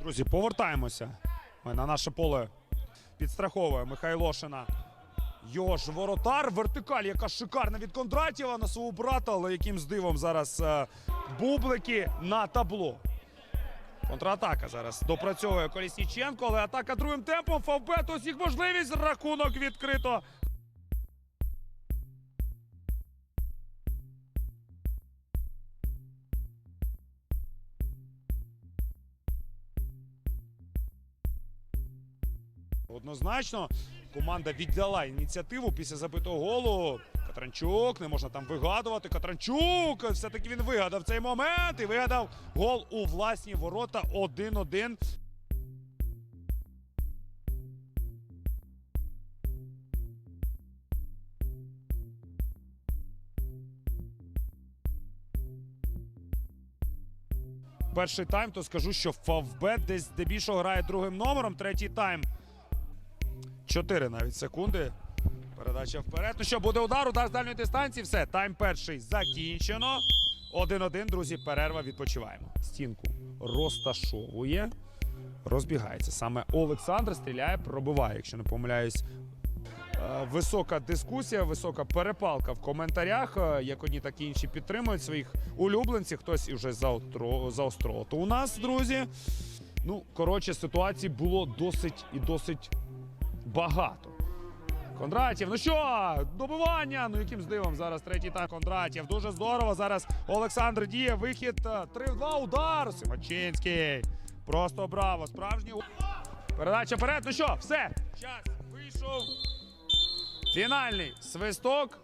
Друзі, повертаємося. Ми на наше поле підстраховує Михайлошина. Ж воротар. Вертикаль, яка шикарна від Кондратєва на свого брата, але яким дивом зараз е, бублики на табло. Контратака зараз допрацьовує Колісніченко, але атака другим темпом. Фавбет їх можливість. Рахунок відкрито. Однозначно, команда віддала ініціативу після забитого голу. Катранчук, не можна там вигадувати. Катранчук все-таки він вигадав цей момент і вигадав гол у власні ворота 1-1. Перший тайм, то скажу, що Фавбет десь здебільшого грає другим номером. Третій тайм 4 навіть секунди. Передача вперед. Ну що, буде удар, удар з дальньої дистанції. Все, тайм перший закінчено. 1-1, друзі, перерва. Відпочиваємо. Стінку розташовує. Розбігається. Саме Олександр стріляє, пробиває, якщо не помиляюсь. Е, Висока дискусія, висока перепалка в коментарях. Е, Як одні, так і інші підтримують своїх улюбленців. Хтось і вже заостро, заострото у нас, друзі. Ну, коротше, ситуацій було досить і досить багато. Кондратів, ну що, добивання. Ну яким здивом зараз третій тайм Кондратів. Дуже здорово. Зараз Олександр діє. Вихід е, 3-2, удар. Симачинський. Просто браво. Справжній. Передача вперед. Ну що, все. Час вийшов. Фінальний свисток.